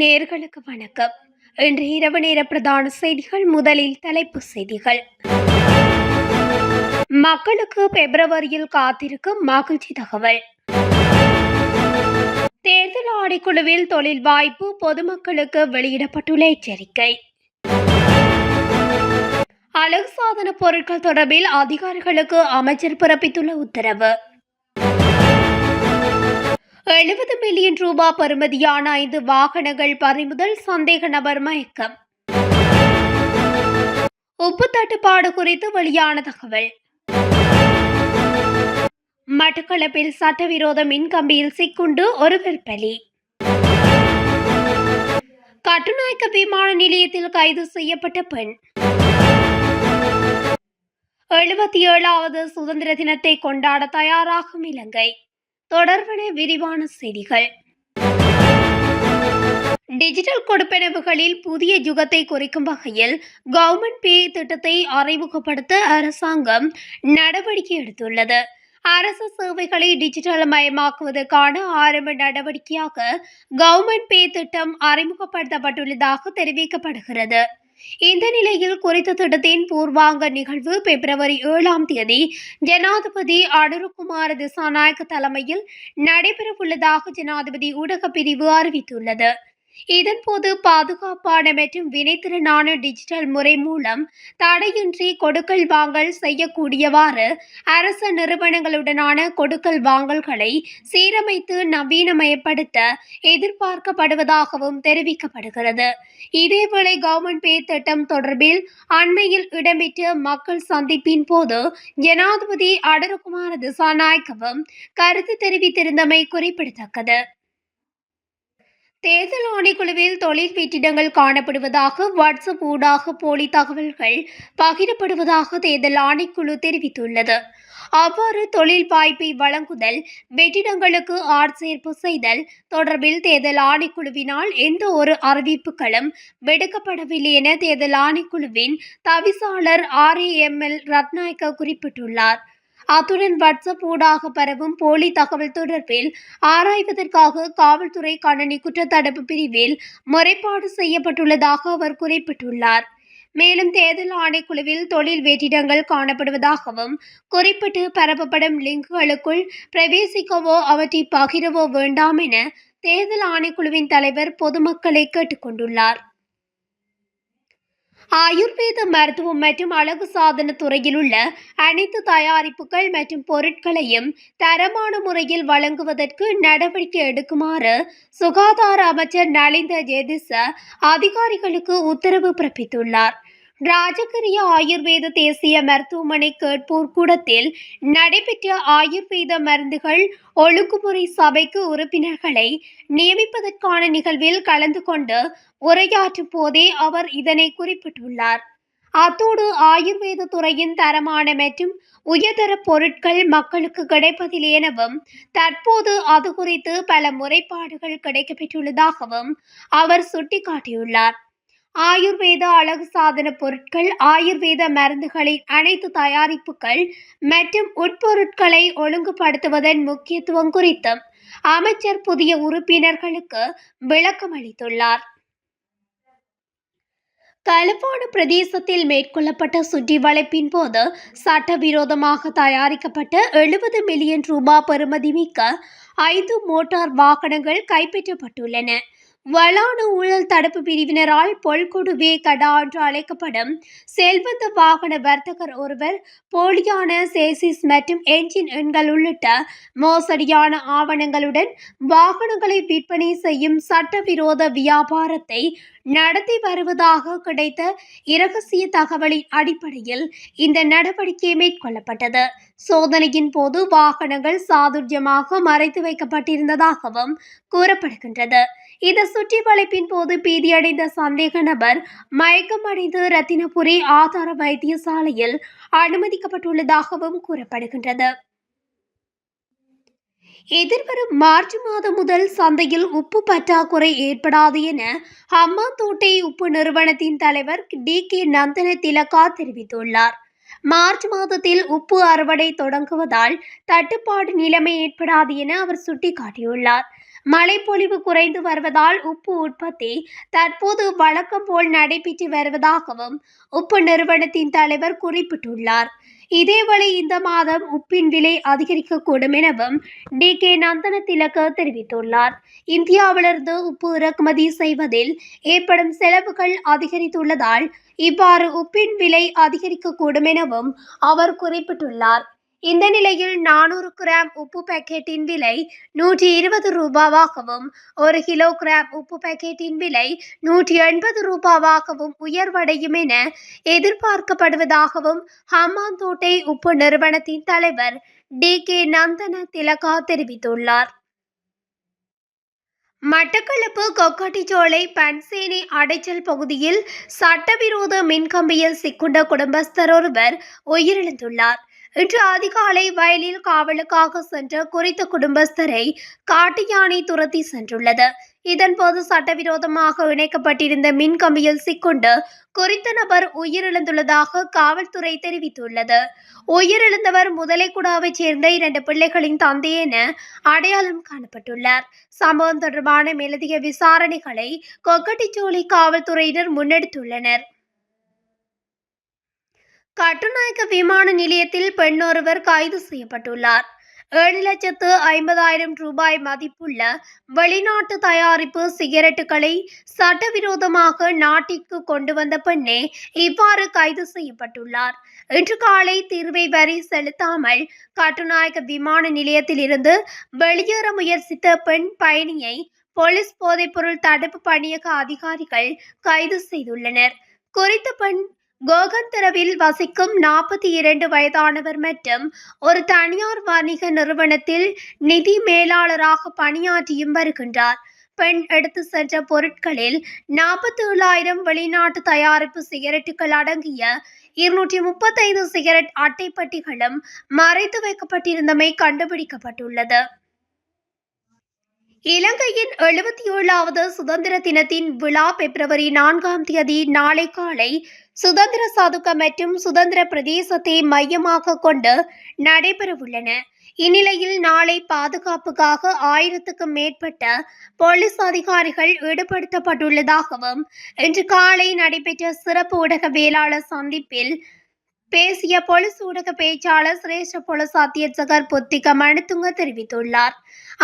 நேர்களுக்கு வணக்கம். இன்று இரவு நேர பிரதான செய்திகள் முதலில் தலைப்பு செய்திகள். மக்களுக்கு பிப்ரவரியில் காத்திருக்கும் மகிழ்ச்சி தகவல். தேர்தல் ஆணைக்குழுவில் தொழில் வாய்ப்பு பொதுமக்களுக்கு வெளியிடப்பட்டுள்ள எச்சரிக்கை. அழகு சாதன பொருட்கள் தொடர்பில் அதிகாரிகளுக்கு அமைச்சர் பிறப்பித்துள்ள உத்தரவு. எழுபது மில்லியன் ரூபாய் பெறுமதியான ஐந்து வாகனங்கள் பறிமுதல் சந்தேக நபர் மயக்கம். உப்பு தட்டுப்பாடு குறித்து வெளியான தகவல். மட்டக்களப்பில் சட்டவிரோத மின்கம்பியில் சிக்குண்டு ஒருவர் பலி கட்டுநாயக்க விமான நிலையத்தில் கைது செய்யப்பட்ட பெண். எழுபத்தி ஏழாவது சுதந்திர தினத்தை கொண்டாட தயாராகும் இலங்கை. தொடர்பன விரிவான செய்திகள். டிஜிட்டல் கொடுப்பனவுகளில் புதிய யுகத்தை குறிக்கும் வகையில் கவர்மெண்ட் பே திட்டத்தை அறிமுகப்படுத்த அரசாங்கம் நடவடிக்கை எடுத்துள்ளது. அரசு சேவைகளை டிஜிட்டல் மயமாக்குவதற்கான ஆரம்ப நடவடிக்கையாக கவர்மெண்ட் பே திட்டம் அறிமுகப்படுத்தப்பட்டுள்ளதாக தெரிவிக்கப்படுகிறது. இந்த நிலையில் குறித்த திட்டத்தின் பூர்வாங்க நிகழ்வு பிப்ரவரி ஏழாம் தேதி ஜனாதிபதி அனுருகுமார திசாநாயக்க தலைமையில் நடைபெறவுள்ளதாக ஜனாதிபதி ஊடகப் பிரிவு அறிவித்துள்ளது. இதன்போது பாதுகாப்பான மற்றும் வினைத்திறனான டிஜிட்டல் முறை மூலம் தடையின்றி கொடுக்கல் வாங்கல் செய்யக்கூடியவாறு அரச நிறுவனங்களுடனான கொடுக்கல் வாங்கல்களை சீரமைத்து நவீனமயப்படுத்த எதிர்பார்க்கப்படுவதாகவும் தெரிவிக்கப்படுகிறது. இதேவேளை கவர்மெண்ட் பே திட்டம் தொடர்பில் அண்மையில் இடம்பெற்ற மக்கள் சந்திப்பின் போது ஜனாதிபதி அடருகுமார திசாநாயக்கவும் கருத்து தெரிவித்திருந்தமை குறிப்பிடத்தக்கது. தேர்தல் ஆணைக்குழுவில் தொழில் வெற்றிடங்கள் காணப்படுவதாக வாட்ஸ்அப் ஊடாக போலி தகவல்கள் பகிரப்படுவதாக தேர்தல் ஆணைக்குழு தெரிவித்துள்ளது. அவ்வாறு தொழில் வாய்ப்பை வழங்குதல் வெற்றிடங்களுக்கு ஆட்சேர்ப்பு செய்தல் தொடர்பில் தேர்தல் ஆணைக்குழுவினால் எந்த ஒரு அறிவிப்புகளும் விடுக்கப்படவில்லை என தேர்தல் ஆணைக்குழுவின் தவிசாளர் R A M L Rathnayake குறிப்பிட்டுள்ளார். அத்துடன் வாட்ஸ்அப் ஊடாக பரவும் போலி தகவல் தொடர்பில் ஆராய்வதற்காக காவல்துறை கணனி குற்றத்தடுப்பு பிரிவில் முறைப்பாடு செய்யப்பட்டுள்ளதாக அவர் குறிப்பிட்டுள்ளார். மேலும் தேர்தல் ஆணைக்குழுவில் தொழில் வெற்றிடங்கள் காணப்படுவதாகவும் குறிப்பிட்டு பரப்பப்படும் லிங்குகளுக்குள் பிரவேசிக்கவோ அவற்றை பகிரவோ வேண்டாம் என தேர்தல் ஆணைக்குழுவின் தலைவர் பொதுமக்களை கேட்டுக்கொண்டுள்ளார். ஆயுர்வேத மருத்துவம் மற்றும் அழகு சாதன துறையில் உள்ள அனைத்து தயாரிப்புகள் மற்றும் பொருட்களையும் தரமான முறையில் வழங்குவதற்கு நடவடிக்கை எடுக்குமாறு சுகாதார அமைச்சர் நலிந்த ஜெதிச அதிகாரிகளுக்கு உத்தரவு பிறப்பித்துள்ளார். ராஜகிரிய ஆயுர்வேத தேசிய மருத்துவமனை கேட்போர் கூடத்தில் நடைபெற்ற ஆயுர்வேத மருந்துகள் ஒழுங்குமுறை சபைக்கு உறுப்பினர்களை நியமிப்பதற்கான நிகழ்வில் கலந்து கொண்டு உரையாற்றும் போதே அவர் இதனை குறிப்பிட்டுள்ளார். அத்தோடு ஆயுர்வேத துறையின் தரமான மற்றும் உயர்தர பொருட்கள் மக்களுக்கு கிடைப்பதில் எனவும் தற்போது அது குறித்து பல முறைப்பாடுகள் கிடைக்கப்பெற்றுள்ளதாகவும் அவர் சுட்டிக்காட்டியுள்ளார். ஆயுர்வேத அழகு சாதன பொருட்கள் ஆயுர்வேத மருந்துகளின் அனைத்து தயாரிப்புகள் மற்றும் உட்பொருட்களை ஒழுங்குபடுத்துவதன் முக்கியத்துவம் குறித்தும் அமைச்சர் புதிய உறுப்பினர்களுக்கு விளக்கம் அளித்துள்ளார். களப்பாடு பிரதேசத்தில் மேற்கொள்ளப்பட்ட சுற்றி வளைப்பின் போது சட்டவிரோதமாக தயாரிக்கப்பட்ட எழுபது மில்லியன் ரூபாய் பெறுமதி மிக்க ஐந்து மோட்டார் வாகனங்கள் கைப்பற்றப்பட்டுள்ளன. வளான ஊழல் தடுப்பு பிரிவினரால் பொல்கொடுவே கடா என்று அழைக்கப்படும் செல்வந்த வாகன வர்த்தகர் ஒருவர் போலியான சேசிஸ் மற்றும் என்ஜின் எண்கள் உள்ளிட்ட மோசடியான ஆவணங்களுடன் வாகனங்களை விற்பனை செய்யும் சட்டவிரோத வியாபாரத்தை நடத்தி வருவதாக கிடைத்த இரகசிய தகவலின் அடிப்படையில் இந்த நடவடிக்கை மேற்கொள்ளப்பட்டது. சோதனையின் போது வாகனங்கள் சாதுர்யமாக மறைத்து வைக்கப்பட்டிருந்ததாகவும் கூறப்படுகின்றது. இந்த சுற்றி வளைப்பின் போது பீதியடைந்த சந்தேக நபர் மயக்கமடைந்து ரத்தினபுரி ஆதார வைத்தியசாலையில் அனுமதிக்கப்பட்டுள்ளதாகவும் கூறப்படுகின்றது. எதிர்வரும் மார்ச் மாதம் முதல் சந்தையில் உப்பு பற்றாக்குறை ஏற்படாது என அம்மாந்தோட்டை உப்பு நிறுவனத்தின் தலைவர் டி. கே. நந்தன திலகா தெரிவித்துள்ளார். மார்ச் மாதத்தில் உப்பு அறுவடை தொடங்குவதால் தட்டுப்பாடு நிலைமை ஏற்படாது என அவர் சுட்டிக்காட்டியுள்ளார். மழைப்பொழிவு குறைந்து வருவதால் உப்பு உற்பத்தி தற்போது வழக்கம் போல் நடைபெற்று வருவதாகவும் உப்பு நிறுவனத்தின் தலைவர் குறிப்பிட்டுள்ளார். இதேவேளை இந்த மாதம் உப்பின் விலை அதிகரிக்கக்கூடும் எனவும் டி. கே. நந்தன திலக தெரிவித்துள்ளார். இந்தியாவிலிருந்து உப்பு இறக்குமதி செய்வதில் ஏற்படும் செலவுகள் அதிகரித்துள்ளதால் இவ்வாறு உப்பின் விலை அதிகரிக்கக்கூடும் எனவும் அவர் குறிப்பிட்டுள்ளார். இந்த நிலையில் நானூறு கிராம் உப்பு பாக்கெட்டின் விலை நூற்றி இருபது ரூபாவாகவும் ஒரு கிலோ கிராம் உப்பு பாக்கெட்டின் விலை நூற்றி எண்பது ரூபாவாகவும் உயர்வடையும் என எதிர்பார்க்கப்படுவதாகவும் ஹம்மாந்தோட்டை உப்பு நிறுவனத்தின் தலைவர் டி. கே. நந்தன திலகா தெரிவித்துள்ளார். மட்டக்களப்பு கொக்காட்டிச்சோலை பன்சேனை அடைச்சல் பகுதியில் சட்டவிரோத மின்கம்பியில் சிக்குண்ட குடும்பஸ்தர் ஒருவர் உயிரிழந்துள்ளார். இன்று அதிகாலை வயலில் காவலுக்காக சென்ற குறித்த குடும்பஸ்தரை காட்டு யானை துரத்தி சென்றுள்ளது. இதன்போது சட்டவிரோதமாக இணைக்கப்பட்டிருந்த மின் கம்பியில் சிக்குண்டு குறித்த நபர் உயிரிழந்துள்ளதாக காவல்துறை தெரிவித்துள்ளது. உயிரிழந்தவர் முதலைக்குடாவைச் சேர்ந்த இரண்டு பிள்ளைகளின் தந்தை என அடையாளம் காணப்பட்டுள்ளார். சம்பவம் தொடர்பான மேலதிக விசாரணைகளை கொக்கட்டிச்சோலை காவல்துறையினர் முன்னெடுத்துள்ளனர். கட்டுநாயக்க விமான நிலையத்தில் பெண்ணொருவர் கைது செய்யப்பட்டுள்ளார். ஏழு லட்சத்து ஐம்பதாயிரம் ரூபாய் மதிப்புள்ள வெளிநாட்டு தயாரிப்பு சிகரெட்டுகளை சட்டவிரோதமாக நாட்டிற்கு கொண்டு வந்த பெண்ணே இவ்வாறு கைது செய்யப்பட்டுள்ளார். இன்று காலை தீர்வை வரி செலுத்தாமல் கட்டுநாயக்க விமான நிலையத்தில் இருந்து வெளியேற முயற்சித்த பெண் பயணியை போலீஸ் போதைப்பொருள் தடுப்பு பணியக அதிகாரிகள் கைது செய்துள்ளனர். குறித்த பெண் கோகந்தரவில் வசிக்கும் நாற்பத்தி இரண்டு வயதானவர் மற்றும் ஒரு தனியார் வணிக நிறுவனத்தில் நிதி மேலாளராக பணியாற்றியும் வருகின்றார். பெண் எடுத்து சென்ற பொருட்களில் நாற்பத்தி ஏழாயிரம் வெளிநாட்டு தயாரிப்பு சிகரெட்டுகள் அடங்கிய இருநூற்றி முப்பத்தைந்து சிகரெட் அட்டைப்பட்டிகளும் மறைத்து வைக்கப்பட்டிருந்தமை கண்டுபிடிக்கப்பட்டுள்ளது. இலங்கையின் எழுபத்தி ஏழாவது சுதந்திர தினத்தின் விழா பிப்ரவரி நான்காம் தேதி நாளை காலை சுதந்திர சதுக்க மற்றும் சுதந்திர பிரதேசத்தை மையமாக கொண்டு நடைபெறவுள்ளன. இந்நிலையில் நாளை பாதுகாப்புக்காக ஆயிரத்துக்கும் மேற்பட்ட போலீஸ் அதிகாரிகள் ஈடுபடுத்தப்பட்டுள்ளதாகவும் இன்று காலை நடைபெற்ற சிறப்பு ஊடகவியலாளர் சந்திப்பில் பேசிய போலீஸ் ஊடக பேச்சாளர் சிரேஷ்ட பொலிஸ் அத்தியட்சகர் புத்திக மனுத்துங்க தெரிவித்துள்ளார்.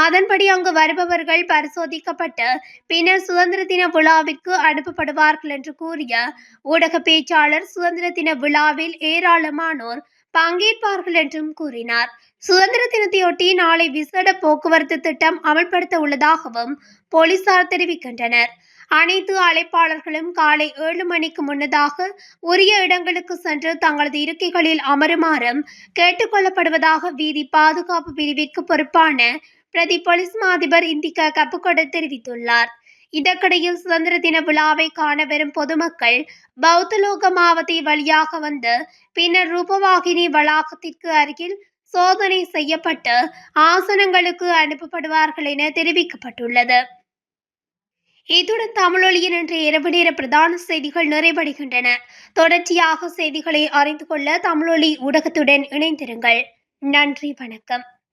அதன்படி அங்கு வருபவர்கள் பரிசோதிக்கப்பட்டு பின்னர் சுதந்திர தின விழாவிற்கு அனுப்பப்படுவார்கள் என்று கூறிய ஊடக பேச்சாளர் சுதந்திர தின விழாவில் ஏராளமானோர் பங்கேற்பார்கள் என்றும் கூறினார். சுதந்திர தினத்தையொட்டி நாளை விசேட போக்குவரத்து திட்டம் அமல்படுத்த உள்ளதாகவும் போலீசார் தெரிவிக்கின்றனர். அனைத்து அழைப்பாளர்களும் காலை ஏழு மணிக்கு முன்னதாக உரிய இடங்களுக்கு சென்று தங்களது இருக்கைகளில் அமருமாறும் கேட்டுக்கொள்ளப்படுவதாக வீதி பாதுகாப்பு பிரிவிற்கு பொறுப்பான பிரதி போலீஸ் மாதிபர் இந்திகா கப்புக்கொட தெரிவித்துள்ளார். இதற்கிடையில் சுதந்திர தின விழாவை காண வரும் பொதுமக்கள் பௌத்தலோக மாவத்தை வழியாக வந்து பின்னர் ரூபவாகினி வளாகத்திற்கு அருகில் சோதனை செய்யப்பட்டு ஆசனங்களுக்கு அனுப்பப்படுவார்கள் என தெரிவிக்கப்பட்டுள்ளது. இத்துடன் தமிழொலியின் இன்று இரவு நேர பிரதான செய்திகள் நிறைவடைகின்றன. தொடர்ச்சியாக செய்திகளை அறிந்து கொள்ள தமிழொலி ஊடகத்துடன் இணைந்திருங்கள். நன்றி வணக்கம்.